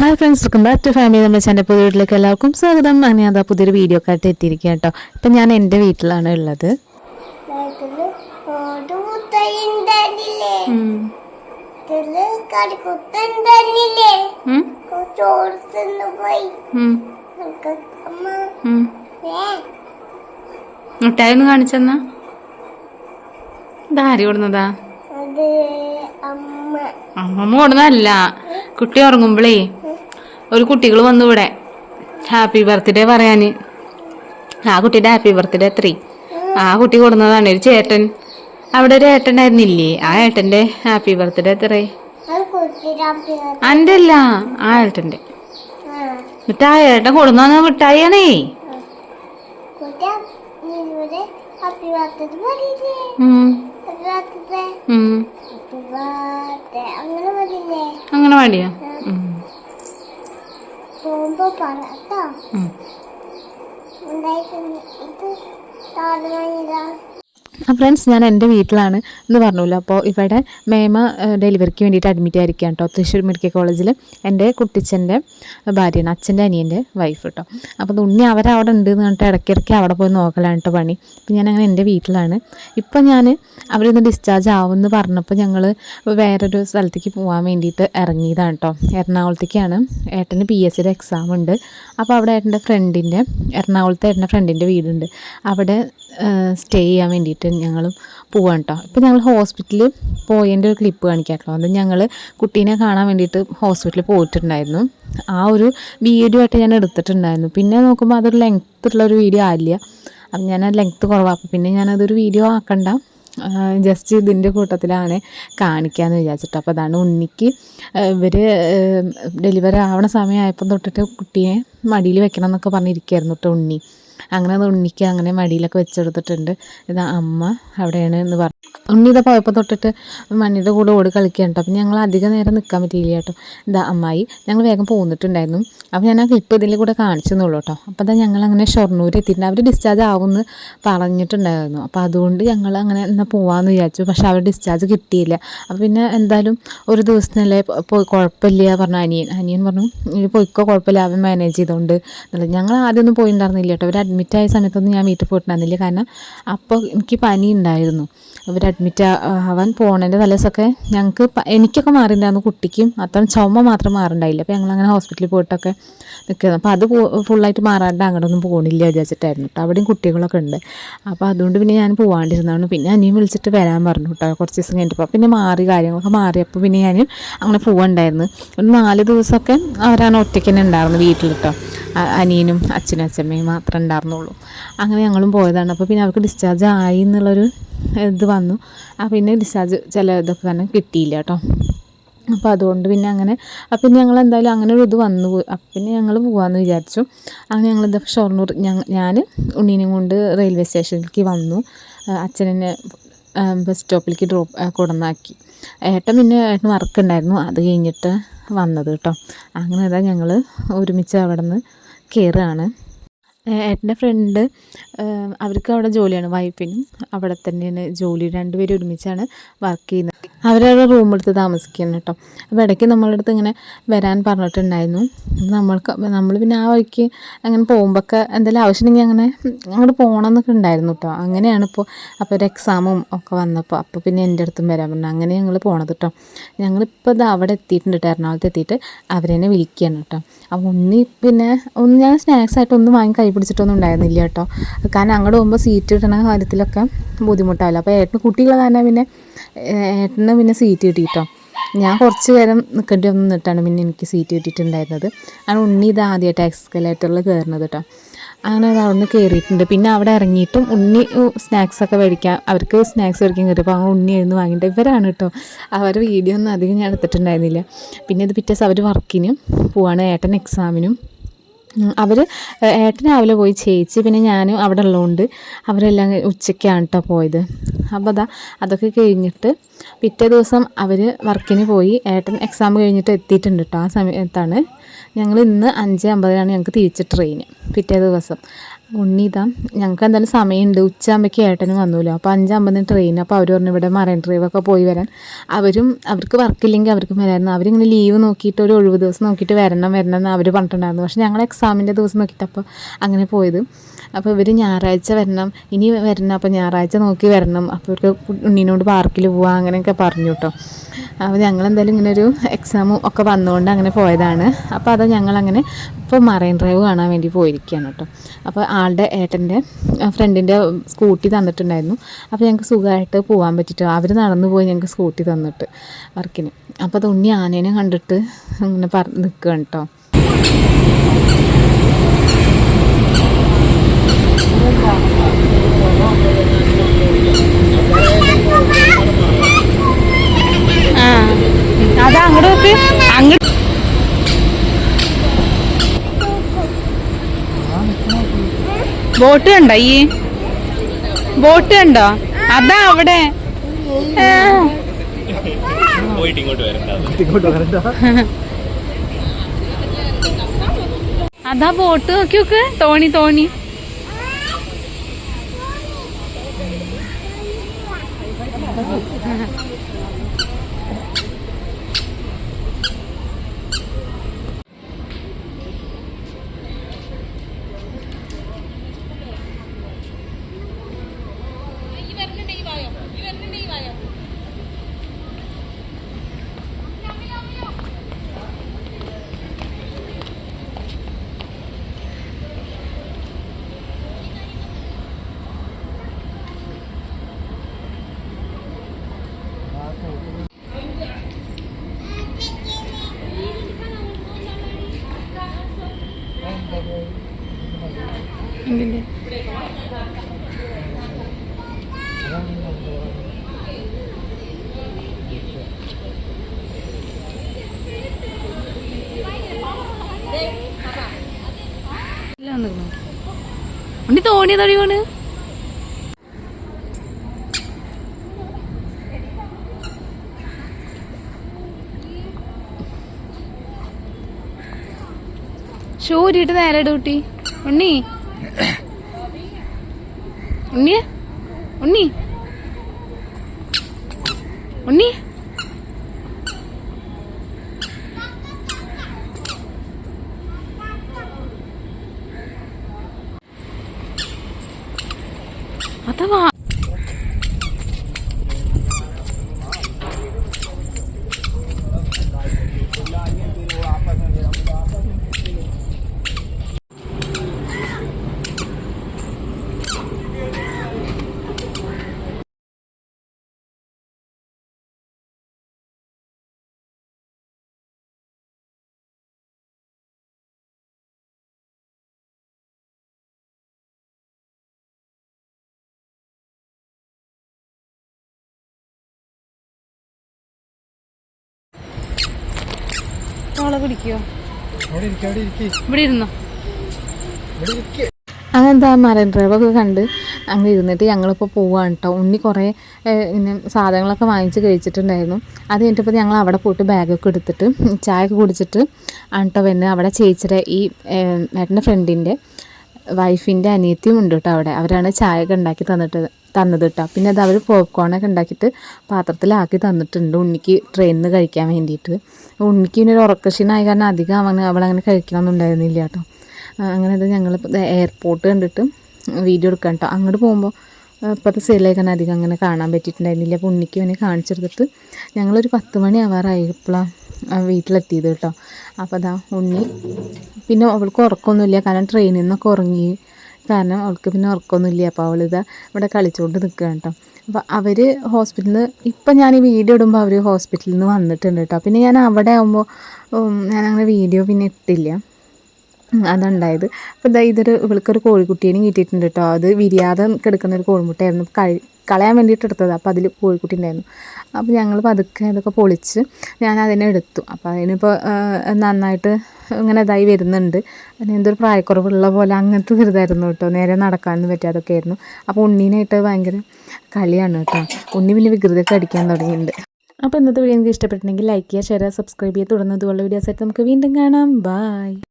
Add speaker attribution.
Speaker 1: Hi friends welcome back to family നമ്മുടെ channel പുതിയ വീട്ടിലേക്ക് എല്ലാവർക്കും സ്വാഗതം. അങ്ങനെ അതാ പുതിയൊരു വീഡിയോ കാട്ട് എത്തിയിരിക്കുക കേട്ടോ. ഇപ്പം ഞാൻ എന്റെ വീട്ടിലാണ് ഉള്ളത്.
Speaker 2: മിഠായി ഒന്ന് കാണിച്ചെന്നാ. ഇതാരി കൊടുന്നതാ? അമ്മമ്മ കൊടുന്നതല്ല. കുട്ടി ഉറങ്ങുമ്പോളേ. ഒരു കുട്ടികൾ വന്നു ഇവിടെ. ഹാപ്പി ബർത്ത്ഡേ പറയാന്. ആ കുട്ടിയുടെ ഹാപ്പി ബർത്ത്ഡേ ത്രീ ആ കുട്ടി കൊടുന്നതാണ് ഒരു ചേട്ടൻ. അവിടെ ഒരു ഏട്ടനായിരുന്നില്ലേ? ആ ഏട്ടന്റെ ഹാപ്പി ബർത്ത്ഡേ എത്രേ? എന്റെ അല്ല ആ ഏട്ടന്റെ.
Speaker 3: ആ
Speaker 2: എന്നിട്ട് ആ ഏട്ടൻ കൊടുന്ന മിഠായിയാണേ.
Speaker 3: അങ്ങനെ
Speaker 2: ഇവിടെ
Speaker 3: പോകുമ്പോ പറട്ടോ
Speaker 2: ഉം.
Speaker 3: ഉണ്ടായിട്ടുണ്ട്. ഇത് സാധനം
Speaker 1: ആ ഫ്രണ്ട്സ് ഞാൻ എന്റെ വീട്ടിലാണ് എന്ന് പറഞ്ഞല്ലോ. അപ്പോൾ ഇവിടെ മേമ ഡെലിവറിക്ക് വേണ്ടിയിട്ട് അഡ്മിറ്റ് ആയിരിക്കുകയാണ് കേട്ടോ തൃശ്ശൂർ മെഡിക്കൽ കോളേജിൽ എന്റെ കുട്ടിച്ചന്റെ ഭാര്യയാണ് അച്ഛന്റെ അനിയന്റെ വൈഫ് കേട്ടോ അപ്പോൾ ഉണ്ണി അവരവിടെ ഉണ്ട് എന്ന് പറഞ്ഞിട്ട് ഇടയ്ക്കിടയ്ക്ക് അവിടെ പോയി നോക്കലാണ് കേട്ടോ പണി. അപ്പോൾ ഞാൻ അങ്ങനെ എന്റെ വീട്ടിലാണ്. ഇപ്പം ഞാൻ അവരിന്ന് ഡിസ്ചാർജ് ആവുമെന്ന് പറഞ്ഞപ്പോൾ ഞങ്ങൾ വേറൊരു സ്ഥലത്തേക്ക് പോകാൻ വേണ്ടിയിട്ട് ഇറങ്ങിയതാണ് കേട്ടോ എറണാകുളത്തേക്കാണ്. ഏട്ടന് പി എസ് സിയുടെ എക്സാം ഉണ്ട്. അപ്പോൾ അവിടെ ഏട്ടന്റെ ഫ്രണ്ടിന്റെ എറണാകുളത്തെ ഏട്ടന്റെ ഫ്രണ്ടിന്റെ വീടുണ്ട്. അവിടെ സ്റ്റേ ചെയ്യാൻ വേണ്ടിയിട്ട് ഞങ്ങളും പോവാണ് കേട്ടോ ഇപ്പോൾ ഞങ്ങൾ ഹോസ്പിറ്റലിൽ പോയതിന്റെ ഒരു ക്ലിപ്പ് കാണിക്കാം കേട്ടോ അത് ഞങ്ങൾ കുട്ടീനെ കാണാൻ വേണ്ടിയിട്ട് ഹോസ്പിറ്റലിൽ പോയിട്ടുണ്ടായിരുന്നു. ആ ഒരു വീഡിയോ ആയിട്ട് ഞാൻ എടുത്തിട്ടുണ്ടായിരുന്നു. പിന്നെ നോക്കുമ്പോൾ അതൊരു ലെങ്ത് ഉള്ള ഒരു വീഡിയോ ആയില്ല. അപ്പം ഞാൻ ലെങ്ത്ത് അപ്പം പിന്നെ ഞാനതൊരു വീഡിയോ ആക്കണ്ട. ജസ്റ്റ് ഇതിന്റെ കൂട്ടത്തിലാണ് കാണിക്കാമെന്ന് വിചാരിച്ചിട്ട്. അപ്പോൾ അതാണ് ഉണ്ണിക്ക് ഇവർ ഡെലിവറി ആവണ സമയമായപ്പം തൊട്ടിട്ട് കുട്ടിയെ മടിയിൽ വെക്കണം എന്നൊക്കെ പറഞ്ഞിരിക്കുകയായിരുന്നു കേട്ടോ ഉണ്ണി. അങ്ങനെ അത് ഉണ്ണിക്ക് അങ്ങനെ മടിയിലൊക്കെ വെച്ചെടുത്തിട്ടുണ്ട്. ഇത് അമ്മ അവിടെയാണ് എന്ന് പറഞ്ഞു ഉണ്ണി ഇതാ പോയപ്പോൾ തൊട്ടിട്ട് മണ്ണിയുടെ കൂടെ ഓടി കളിക്കുകയാണ് കേട്ടോ അപ്പം ഞങ്ങൾ അധികം നേരം നിൽക്കാൻ പറ്റിയില്ല കേട്ടോ ഇതാ അമ്മായി ഞങ്ങൾ വേഗം പോന്നിട്ടുണ്ടായിരുന്നു. അപ്പോൾ ഞാൻ ആ ക്ലിപ്പ് ഇതിൽ കൂടെ കാണിച്ചെന്നുള്ളൂ കേട്ടോ അപ്പോൾ അതാ ഞങ്ങൾ അങ്ങനെ ഷൊർണൂർ എത്തിയിട്ടുണ്ട്. അവർ ഡിസ്ചാർജ് ആവുമെന്ന് പറഞ്ഞിട്ടുണ്ടായിരുന്നു. അപ്പോൾ അതുകൊണ്ട് ഞങ്ങൾ അങ്ങനെ എന്നാൽ പോവാമെന്ന് വിചാരിച്ചു. പക്ഷെ അവർ ഡിസ്ചാർജ് കിട്ടിയില്ല. അപ്പോൾ പിന്നെ എന്തായാലും ഒരു ദിവസത്തിനല്ലേ പോയി കുഴപ്പമില്ല പറഞ്ഞു അനിയൻ. അനിയൻ പറഞ്ഞു "നീ പോയിക്കോ കുഴപ്പമില്ല അവൻ മാനേജ് ചെയ്തുകൊണ്ട് ഞങ്ങൾ ആദ്യമൊന്നും പോയിട്ടുണ്ടായിരുന്നില്ല കേട്ടോ അവർ അഡ്മിറ്റ് ആയ സമയത്തൊന്നും ഞാൻ വീട്ടിൽ പോയിട്ടുണ്ടായിരുന്നില്ല. കാരണം അപ്പോൾ എനിക്ക് പനി ഉണ്ടായിരുന്നു അവർ അഡ്മിറ്റ് ആവാൻ പോണതിന്റെ തലേസൊക്കെ ഞങ്ങൾക്ക് എനിക്കൊക്കെ മാറിയിട്ടുണ്ടായിരുന്നു കുട്ടിക്കും. അത്ര ചുമ മാത്രം മാറിണ്ടായില്ല. അപ്പോൾ ഞങ്ങളങ്ങനെ ഹോസ്പിറ്റലിൽ പോയിട്ടൊക്കെ നിൽക്കുന്നത് അപ്പോൾ അത് ഫുള്ളായിട്ട് മാറാണ്ട് അങ്ങോട്ടൊന്നും പോകണില്ല വിചാരിച്ചിട്ടായിരുന്നു കേട്ടോ അവിടെയും കുട്ടികളൊക്കെ ഉണ്ട്. അപ്പോൾ അതുകൊണ്ട് പിന്നെ ഞാൻ പോകാണ്ടിരുന്നതാണ് പിന്നെ അനിയും വിളിച്ചിട്ട് വരാൻ പറഞ്ഞു കേട്ടോ കുറച്ച് ദിവസം കഴിഞ്ഞപ്പോൾ പിന്നെ മാറി കാര്യങ്ങളൊക്കെ മാറിയപ്പോൾ പിന്നെ ഞാൻ അങ്ങനെ പോകണ്ടായിരുന്നു ഒരു നാല് ദിവസമൊക്കെ അവരാണ് ഒറ്റയ്ക്ക് തന്നെ ഉണ്ടായിരുന്നു വീട്ടിൽ കേട്ടോ അനിയനും അച്ഛനും അച്ഛമ്മയും മാത്രമേ ഉണ്ടായിരുന്നുള്ളൂ അങ്ങനെ ഞങ്ങളും പോയതാണ്. അപ്പോൾ പിന്നെ അവർക്ക് ഡിസ്ചാർജ് ആയി എന്നുള്ളൊരു ഇത് വന്നു. ആ പിന്നെ ഡിസ്ചാർജ് ചില ഇതൊക്കെ തന്നെ കിട്ടിയില്ല കേട്ടോ. അപ്പോൾ അതുകൊണ്ട് പിന്നെ അങ്ങനെ അപ്പം പിന്നെ ഞങ്ങൾ എന്തായാലും അങ്ങനെ ഒരു ഇത് വന്നു പോയി. അപ്പം പിന്നെ ഞങ്ങൾ പോകാമെന്ന് വിചാരിച്ചു. അങ്ങനെ ഞങ്ങൾ ഇത് ഷൊർണൂർ ഞാൻ ഉണ്ണീനെയും കൊണ്ട് റെയിൽവേ സ്റ്റേഷനിലേക്ക് വന്നു. അച്ഛനെന്നെ ബസ് സ്റ്റോപ്പിലേക്ക് ഡ്രോപ്പ് കൊടുന്നാക്കി. ഏട്ടൻ പിന്നെ ഏട്ടൻ വർക്ക് ഉണ്ടായിരുന്നു അത് കഴിഞ്ഞിട്ട് വന്നത് കേട്ടോ. അങ്ങനെ ഇതാ ഞങ്ങൾ ഒരുമിച്ച് അവിടെ നിന്ന് കയറുകയാണ് ഏട്ടന്റെ ഫ്രണ്ട് അവർക്ക് അവിടെ ജോലിയാണ്. വൈഫിനും അവിടെ തന്നെയാണ് ജോലി. രണ്ടുപേരും ഒരുമിച്ചാണ് വർക്ക് ചെയ്യുന്നത്. അവരവിടെ റൂമെടുത്ത് താമസിക്കുന്നു കേട്ടോ. അപ്പോൾ ഇടയ്ക്ക് നമ്മളുടെ അടുത്ത് ഇങ്ങനെ വരാൻ പറഞ്ഞിട്ടുണ്ടായിരുന്നു. നമ്മൾക്ക് നമ്മൾ പിന്നെ ആ വഴിക്ക് അങ്ങനെ പോകുമ്പോൾ ഒക്കെ എന്തെങ്കിലും ആവശ്യമുണ്ടെങ്കിൽ അങ്ങനെ അങ്ങോട്ട് പോകണം എന്നൊക്കെ ഉണ്ടായിരുന്നു കേട്ടോ. അങ്ങനെയാണ് ഇപ്പോൾ അപ്പോൾ ഒരു എക്സാമും ഒക്കെ വന്നപ്പോൾ അപ്പോൾ പിന്നെ എന്റെ അടുത്തും വരാൻ പറഞ്ഞു. അങ്ങനെ ഞങ്ങൾ പോണത് കേട്ടോ. ഞങ്ങളിപ്പോൾ ഇത് അവിടെ എത്തിയിട്ടുണ്ട്. കേട്ടോ എറണാകുളത്ത് എത്തിയിട്ട് അവരെന്നെ വിളിക്കുകയാണ് കേട്ടോ. അപ്പോൾ ഒന്ന് പിന്നെ ഒന്ന് ഞാൻ സ്നാക്സ് ആയിട്ട് ഒന്നും വാങ്ങി കൈ പിടിച്ചിട്ടൊന്നും ഉണ്ടായിരുന്നില്ല കേട്ടോ. കാരണം അങ്ങോട്ട് പോകുമ്പോൾ സീറ്റ് കിട്ടണ കാര്യത്തിലൊക്കെ ബുദ്ധിമുട്ടാവില്ല. അപ്പോൾ ഏട്ടന് കുട്ടികളെ കാരണം പിന്നെ ഏട്ടന് പിന്നെ സീറ്റ് കിട്ടി കേട്ടോ ഞാൻ കുറച്ച് നേരം നിൽക്കേണ്ടി വന്ന് നിന്നിട്ടാണ് പിന്നെ എനിക്ക് സീറ്റ് കിട്ടിയിട്ടുണ്ടായിരുന്നത്. അങ്ങനെ ഉണ്ണി ഇത് ആദ്യമായിട്ട് എക്സ്കലേറ്ററിൽ കയറുന്നത് കേട്ടോ അങ്ങനെ അത് അവിടെ നിന്ന് കയറിയിട്ടുണ്ട് പിന്നെ അവിടെ ഇറങ്ങിയിട്ടും ഉണ്ണി സ്നാക്സൊക്കെ മേടിക്കാൻ അവർക്ക് സ്നാക്സ് മേടിക്കാൻ കയറിയപ്പോൾ അങ്ങനെ ഉണ്ണി എഴുന്ന് വാങ്ങിയിട്ട്. ഇവരാണ് കേട്ടോ അവർ വീഡിയോ ഒന്നും അധികം ഞാൻ എടുത്തിട്ടുണ്ടായിരുന്നില്ല. പിന്നെ ഇത് പിറ്റേ ദിവസം അവർ വർക്കിനും പോവാണ്. ഏട്ടൻ എക്സാമിനും അവർ ഏട്ടൻ രാവിലെ പോയി ചേച്ചി പിന്നെ ഞാനും അവിടെ ഉള്ളതുകൊണ്ട് അവരെല്ലാം ഉച്ചയ്ക്കാണ് കേട്ടോ പോയത്. അപ്പോൾ അതാ അതൊക്കെ കഴിഞ്ഞിട്ട് പിറ്റേ ദിവസം അവർ വർക്കിന് പോയി. ഏട്ടൻ എക്സാം കഴിഞ്ഞിട്ട് എത്തിയിട്ടുണ്ട് കേട്ടോ ആ സമയത്താണ്. ഞങ്ങൾ ഇന്ന് അഞ്ച് അമ്പതിനാണ് ഞങ്ങൾക്ക് തിരിച്ച് ട്രെയിൻ പിറ്റേ ദിവസം. ഉണ്ണി ഇതാ ഞങ്ങൾക്ക് എന്തായാലും സമയമുണ്ട് ഉച്ചയാകുമ്പോഴേക്ക് ഏട്ടനും വന്നൂല്ലോ അപ്പോൾ അഞ്ചാകുമ്പോൾ ട്രെയിൻ അപ്പോൾ അവർ പറഞ്ഞു ഇവിടെ മറൈൻ ഡ്രൈവൊക്കെ പോയി വരാൻ. അവരും അവർക്ക് വർക്കില്ലെങ്കിൽ അവർക്ക് വരായിരുന്നു. അവരിങ്ങനെ ലീവ് നോക്കിയിട്ട് ഒരു ഒഴിവ് ദിവസം നോക്കിയിട്ട് വരണം വരണം എന്ന് അവർ പറഞ്ഞിട്ടുണ്ടായിരുന്നു. പക്ഷേ ഞങ്ങൾ എക്സാമിന്റെ ദിവസം നോക്കിയിട്ട് അപ്പോൾ അങ്ങനെ പോയത്. അപ്പോൾ ഇവർ ഞായറാഴ്ച വരണം. ഇനി വരണം. അപ്പോൾ ഞായറാഴ്ച നോക്കി വരണം. അപ്പോൾ ഇവർക്ക് ഉണ്ണീനോട് പാർക്കിൽ പോവാം അങ്ങനെയൊക്കെ പറഞ്ഞു കേട്ടോ അപ്പോൾ ഞങ്ങൾ എന്തായാലും ഇങ്ങനെ ഒരു എക്സാമും ഒക്കെ വന്നുകൊണ്ട് അങ്ങനെ പോയതാണ്. അപ്പോൾ അത് ഞങ്ങളങ്ങനെ ഇപ്പോൾ മറൈൻ ഡ്രൈവ് കാണാൻ വേണ്ടി പോയിരിക്കുകയാണ് കേട്ടോ അപ്പോൾ ആളുടെ ഏട്ടന്റെ ഫ്രണ്ടിന്റെ സ്കൂട്ടി തന്നിട്ടുണ്ടായിരുന്നു. അപ്പോൾ ഞങ്ങൾക്ക് സുഖമായിട്ട് പോകാൻ പറ്റിയിട്ട് അവർ നടന്നു പോയി ഞങ്ങൾക്ക് സ്കൂട്ടി തന്നിട്ട് വർക്കിന്. അപ്പോൾ അത് ഉണ്ണി ആനേനെ കണ്ടിട്ട് അങ്ങനെ പറ നിൽക്കുകയാണ് കേട്ടോ
Speaker 2: ആ. അതാ അങ്ങോട്ട് നോക്ക്. അങ്ങോട്ട് ബോട്ട് കണ്ടോ ഈ? ബോട്ട് കണ്ടോ? അതാ അവിടെ. അതാ ബോട്ട് നോക്കി നോക്ക്. തോണി തോണി. 嗯 എന്തിന്റെ ഉണ്ണി തോണി തടിയോണ് ഷൂ ഊരിയിട്ട് നേരെ ഡ്യൂട്ടി ഉണ്ണി. ഉണ്ണി ഉണ്ണി ഉണ്ണി അഥവാ മോളെ പിടിക്കോ ഇവിടെ ഇരുന്നോ?
Speaker 1: അങ്ങനത്തെ ആ മറൈൻ ഡ്രൈവൊക്കെ കണ്ട് അങ്ങനെ ഇരുന്നിട്ട് ഞങ്ങളിപ്പോൾ പോവാണ് കേട്ടോ ഉണ്ണി കുറേ ഇങ്ങനെ സാധനങ്ങളൊക്കെ വാങ്ങിച്ച് കഴിച്ചിട്ടുണ്ടായിരുന്നു. അത് കഴിഞ്ഞിട്ടപ്പോൾ ഞങ്ങൾ അവിടെ പോയിട്ട് ബാഗൊക്കെ എടുത്തിട്ട് ചായ ഒക്കെ കുടിച്ചിട്ട് ആണ് കേട്ടോ പിന്നെ അവിടെ ചേച്ചിയുടെ ഈ ഏട്ടന്റെ ഫ്രണ്ടിന്റെ വൈഫിന്റെ അനിയത്തിയും ഉണ്ട് കേട്ടോ അവിടെ. അവരാണ് ചായ ഒക്കെ ഉണ്ടാക്കി തന്നിട്ട് തന്നത് കേട്ടോ പിന്നെ അത് അവർ പോപ്കോണൊക്കെ ഉണ്ടാക്കിയിട്ട് പാത്രത്തിലാക്കി തന്നിട്ടുണ്ട് ഉണ്ണിക്ക് ട്രെയിനിൽ നിന്ന് കഴിക്കാൻ വേണ്ടിയിട്ട് ഉണ്ണിക്ക് പിന്നെ ഒരു ഉറക്കക്ഷീണമായ കാരണം അധികം അവൻ അവളങ്ങനെ കഴിക്കണമെന്നുണ്ടായിരുന്നില്ല കേട്ടോ അങ്ങനെ അത് ഞങ്ങൾ എയർപോർട്ട് കണ്ടിട്ട് വീഡിയോ എടുക്കാം കേട്ടോ അങ്ങോട്ട് പോകുമ്പോൾ ഇപ്പോഴത്തെ സൈഡിലേക്ക് കാരണം അധികം അങ്ങനെ കാണാൻ പറ്റിയിട്ടുണ്ടായിരുന്നില്ല. അപ്പോൾ ഉണ്ണിക്ക് വേണേൽ കാണിച്ചെടുത്തിട്ട് ഞങ്ങളൊരു പത്ത് മണി ആവാറായപ്പോഴാണ് വീട്ടിലെത്തിയത് കേട്ടോ അപ്പോൾ അതാ ഉണ്ണി പിന്നെ അവൾക്ക് ഉറക്കമൊന്നുമില്ല കാരണം ട്രെയിനിൽ നിന്നൊക്കെ ഉറങ്ങി കാരണം അവൾക്ക് പിന്നെ ഉറക്കമൊന്നുമില്ല അപ്പോൾ അവളിതാ ഇവിടെ കളിച്ചുകൊണ്ട് നിൽക്കുകയാണ് കേട്ടോ അപ്പോൾ അവർ ഹോസ്പിറ്റലിൽ നിന്ന് ഇപ്പം ഞാൻ ഈ വീഡിയോ ഇടുമ്പോൾ അവർ ഹോസ്പിറ്റലിൽ നിന്ന് വന്നിട്ടുണ്ട് കേട്ടോ പിന്നെ ഞാൻ അവിടെ ആകുമ്പോൾ ഞാനങ്ങനെ വീഡിയോ പിന്നെ ഇട്ടില്ല. അതുണ്ടായത്. അപ്പോൾ ഇതാ ഇതൊരു ഇവൾക്കൊരു കോഴിക്കുട്ടീനെ കിട്ടിയിട്ടുണ്ട് കേട്ടോ അത് വിരിയാതെ കിടക്കുന്ന ഒരു കോഴിമുട്ടയായിരുന്നു. കഴി കളയാൻ വേണ്ടിയിട്ട് എടുത്തത്. അപ്പോൾ അതിൽ കോഴിക്കുട്ടി ഉണ്ടായിരുന്നു. അപ്പോൾ ഞങ്ങൾ പതുക്കെ അതൊക്കെ പൊളിച്ച് ഞാൻ അതിനെ എടുത്തു. അപ്പോൾ അതിനിപ്പോൾ നന്നായിട്ട് ഇങ്ങനെ ഇതായി വരുന്നുണ്ട്. അതിന് എന്തൊരു പ്രായക്കുറവുള്ള പോലെ അങ്ങനത്തെ ചെറുതായിരുന്നു കേട്ടോ. നേരെ നടക്കാനൊന്നും പറ്റാതൊക്കെ ആയിരുന്നു. അപ്പോൾ ഉണ്ണീനായിട്ട് ഭയങ്കര കളിയാണ് കേട്ടോ. ഉണ്ണി പിന്നെ വികൃതിയൊക്കെ അടിക്കാൻ തുടങ്ങിയിട്ടുണ്ട്. അപ്പോൾ ഇന്നത്തെ വീഡിയോ നിങ്ങൾക്ക് ഇഷ്ടപ്പെട്ടിട്ടുണ്ടെങ്കിൽ ലൈക്ക് ചെയ്യുക ഷെയർ സബ്സ്ക്രൈബ് ചെയ്യുക. തുടർന്ന് ഇതുപോലുള്ള വീഡിയോസ് ആയിട്ട് നമുക്ക് വീണ്ടും കാണാം. ബൈ